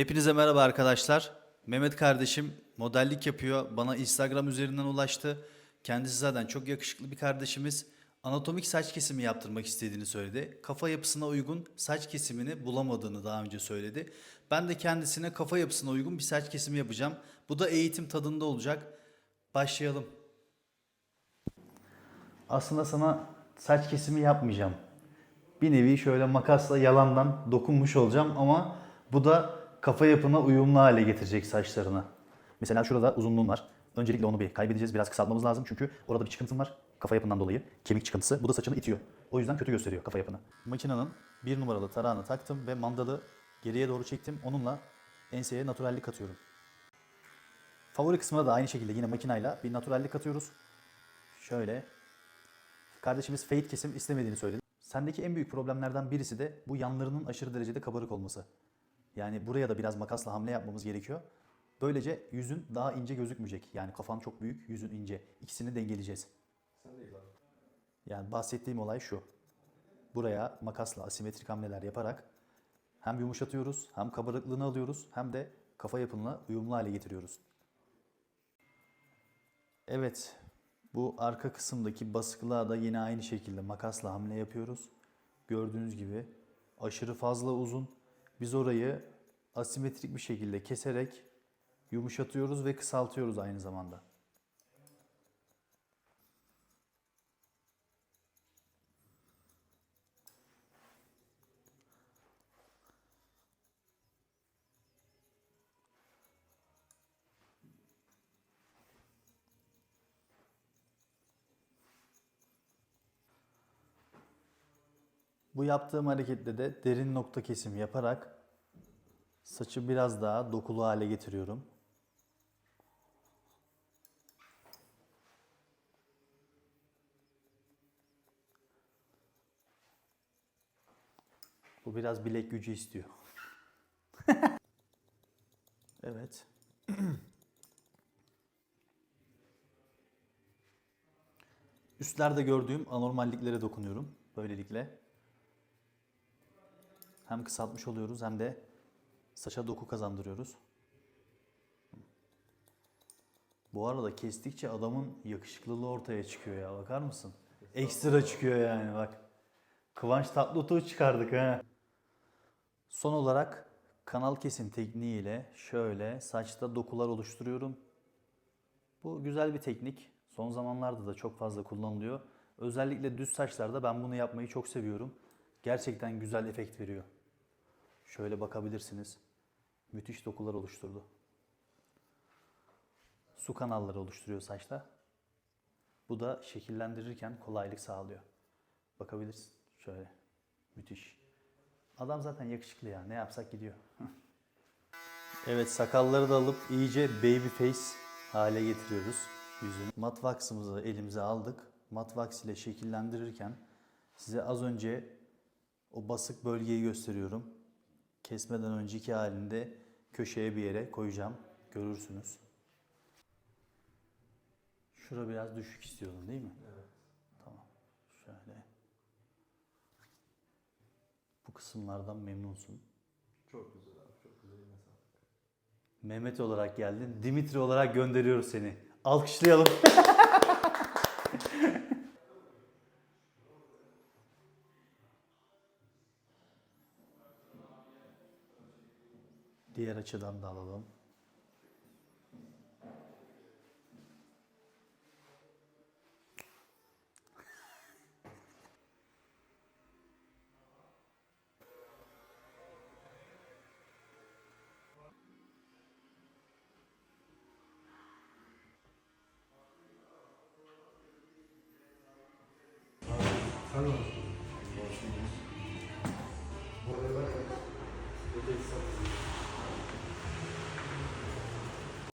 Hepinize merhaba arkadaşlar. Mehmet kardeşim modellik yapıyor. Bana Instagram üzerinden ulaştı. Kendisi zaten çok yakışıklı bir kardeşimiz. Anatomik saç kesimi yaptırmak istediğini söyledi. Kafa yapısına uygun saç kesimini bulamadığını daha önce söyledi. Ben de kendisine kafa yapısına uygun bir saç kesimi yapacağım. Bu da eğitim tadında olacak. Başlayalım. Aslında sana saç kesimi yapmayacağım. Bir nevi şöyle makasla yalandan dokunmuş olacağım ama bu da kafa yapına uyumlu hale getirecek saçlarını. Mesela şurada uzunluğun var. Öncelikle onu bir kaybedeceğiz. Biraz kısaltmamız lazım çünkü orada bir çıkıntın var. Kafa yapından dolayı. Kemik çıkıntısı. Bu da saçını itiyor. O yüzden kötü gösteriyor kafa yapını. Makinenin bir numaralı tarağını taktım ve mandalı geriye doğru çektim. Onunla enseye naturallik atıyorum. Favori kısmına da aynı şekilde yine makinayla bir naturallik atıyoruz. Şöyle Kardeşimiz fade kesim istemediğini söyledi. Sendeki en büyük problemlerden birisi de bu yanlarının aşırı derecede kabarık olması. Yani buraya da biraz makasla hamle yapmamız gerekiyor. Böylece yüzün daha ince gözükmeyecek. Yani kafan çok büyük, yüzün ince. İkisini dengeleyeceğiz. Yani bahsettiğim olay şu. Buraya makasla asimetrik hamleler yaparak hem yumuşatıyoruz, hem kabarıklığını alıyoruz, hem de kafa yapınla uyumlu hale getiriyoruz. Evet, bu arka kısımdaki baskılığa da yine aynı şekilde makasla hamle yapıyoruz. Gördüğünüz gibi aşırı fazla uzun. Biz orayı asimetrik bir şekilde keserek yumuşatıyoruz ve kısaltıyoruz aynı zamanda. Bu yaptığım harekette de derin nokta kesim yaparak saçı biraz daha dokulu hale getiriyorum. Bu biraz bilek gücü istiyor. evet. Üstlerde gördüğüm anormalliklere dokunuyorum böylelikle. Hem kısaltmış oluyoruz hem de saça doku kazandırıyoruz. Bu arada kestikçe adamın yakışıklılığı ortaya çıkıyor ya bakar mısın? Ekstra çıkıyor yani bak. Kıvanç Tatlıtuğ çıkardık ha. Son olarak kanal kesim tekniğiyle şöyle saçta dokular oluşturuyorum. Bu güzel bir teknik. Son zamanlarda da çok fazla kullanılıyor. Özellikle düz saçlarda ben bunu yapmayı çok seviyorum. Gerçekten güzel efekt veriyor. Şöyle bakabilirsiniz. Müthiş dokular oluşturdu. Su kanalları oluşturuyor saçta. Bu da şekillendirirken kolaylık sağlıyor. Bakabilirsin. Şöyle. Müthiş. Adam zaten yakışıklı ya. Ne yapsak gidiyor. evet sakalları da alıp iyice baby face hale getiriyoruz yüzünü. Mat wax'ımızı elimize aldık. Mat wax ile şekillendirirken size az önce o basık bölgeyi gösteriyorum. Kesmeden önceki halinde köşeye bir yere koyacağım. Görürsünüz. Şura biraz düşük istiyordun değil mi? Evet. Tamam. Şöyle. Bu kısımlardan memnunsun. Çok güzel abi, çok güzel sağlık. Mehmet olarak geldin. Dimitri olarak gönderiyoruz seni. Alkışlayalım. Diğer açıdan da alalım. De hoş bulduk. Burada.